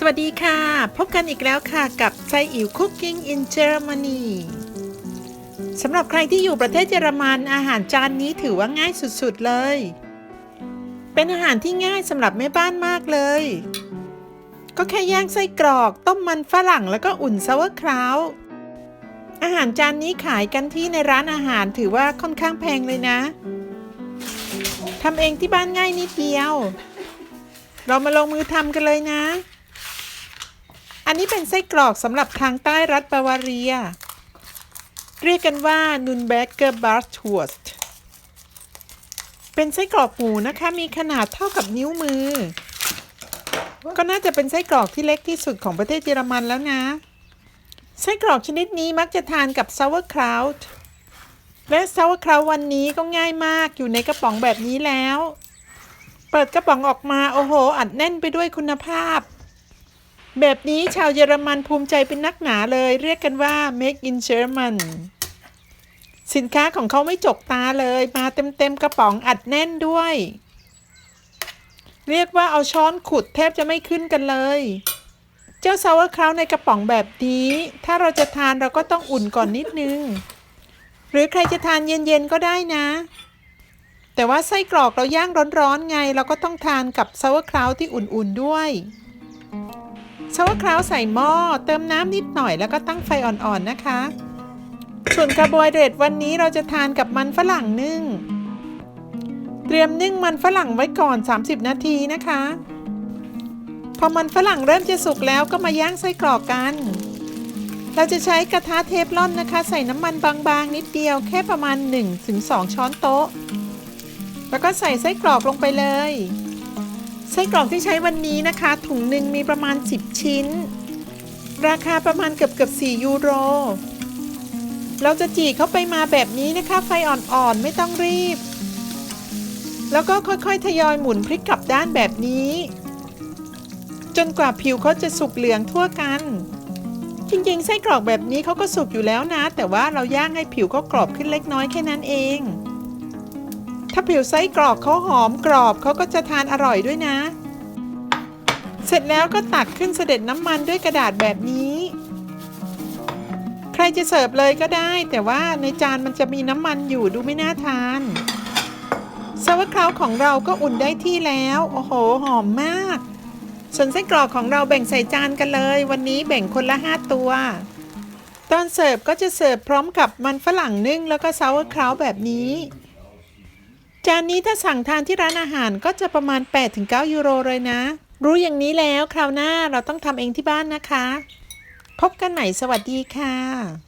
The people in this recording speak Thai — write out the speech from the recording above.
สวัสดีค่ะ พบกันอีกแล้วค่ะกับไซอิ๋ว Cooking in Germany สำหรับใครที่อยู่ประเทศเยอรมันอาหารจานนี้ถือว่าง่ายสุดๆเลย เป็นอาหารที่ง่ายสำหรับแม่บ้านมากเลย ก็แค่ย่างไส้กรอกต้มมันฝรั่งแล้วก็อุ่นซาวคราวอาหารจานนี้ขายกันที่ในร้านอาหารถือว่าค่อนข้างแพงเลยนะทำเองที่บ้านง่ายนิดเดียว เรามาลงมือทำกันเลยนะ อันนี้เป็นไส้กรอกสำหรับทางใต้รัฐบาวาเรีย เรียกกันว่า n u n b e r g e r b a r t w u r s t เป็นไส้กรอกหมูนะคะ มีขนาดเท่ากับนิ้วมือ ก็น่าจะเป็นไส้กรอกที่เล็กที่สุดของประเทศเยอรมันแล้วนะ ไส้กรอกชนิดนี้มักจะทานกับ sauerkraut และ sauerkraut วันนี้ก็ง่ายมากอยู่ในกระป๋องแบบนี้แล้ว เปิดกระป๋องออกมา โอ้โห อัดแน่นไปด้วยคุณภาพ แบบนี้ชาวเยอรมันภูมิใจเป็นนักหนาเลย เรียกกันว่า make in German สินค้าของเขาไม่จกตาเลย มาเต็มๆกระป๋องอัดแน่นด้วย เรียกว่าเอาช้อนขุดแทบจะไม่ขึ้นกันเลย เจ้าซาวคราวในกระป๋องแบบนี้ ถ้าเราจะทานเราก็ต้องอุ่นก่อนนิดนึง หรือใครจะทานเย็นๆก็ได้นะ แต่ว่าไส้กรอกเราย่างร้อนๆไง เราก็ต้องทานกับซาวคราวที่อุ่นๆด้วย ซาวคราวใส่หม้อเติมน้ำนิดหน่อยแล้วก็ตั้งไฟอ่อนๆนะคะ ส่วนคาร์โบไฮเดรตวันนี้เราจะทานกับมันฝรั่งนึ่ง เตรียมนึ่งมันฝรั่งไว้ก่อน 30 นาทีนะคะ พอมันฝรั่งเริ่มจะสุกแล้วก็มาย่างไส้กรอกกัน เราจะใช้กระทะเทฟลอนนะคะ ใส่น้ำมันบางๆ นิดเดียวแค่ประมาณ 1-2 ช้อนโต๊ะ แล้วก็ใส่ไส้กรอกลงไปเลย ส้กรอกที่ใช้วันนี้นะคะ ถุงหนึ่งมีประมาณ 10 ชิ้น ราคาประมาณเกือบเกือบ4ยูโร เราจะจีเข้าไปมาแบบนี้นะคะ ไฟอ่อนๆไม่ต้องรีบ แล้วก็ค่อยๆทยอยหมุนพลิกกลับด้านแบบนี้ จนกว่าผิวเขาจะสุกเหลืองทั่วกัน จริงๆ ไส้กรอกแบบนี้เขาก็สุกอยู่แล้วนะ แต่ว่าเราย่างให้ผิวเขากรอบขึ้นเล็กน้อยแค่นั้นเอง ถ้าผิวไส้กรอกเขาหอมกรอบเขาก็จะทานอร่อยด้วยนะ เสร็จแล้วก็ตักขึ้นเสด็จน้ำมันด้วยกระดาษแบบนี้ ใครจะเสิร์ฟเลยก็ได้ แต่ว่าในจานมันจะมีน้ำมันอยู่ดูไม่น่าทานซาวคราวของเราก็อุ่นได้ที่แล้ว โอ้โห หอมมาก ส่วนไส้กรอกของเราแบ่งใส่จานกันเลย วันนี้แบ่งคนละ 5 ตัว ตอนเสิร์ฟก็จะเสิร์ฟพร้อมกับมันฝรั่งนึ่งแล้วก็ซาวคราวแบบนี้ จานนี้ถ้าสั่งทานที่ร้านอาหารก็จะประมาณ 8-9 ยูโรเลยนะ รู้อย่างนี้แล้วคราวหน้าเราต้องทำเองที่บ้านนะคะ พบกันใหม่สวัสดีค่ะ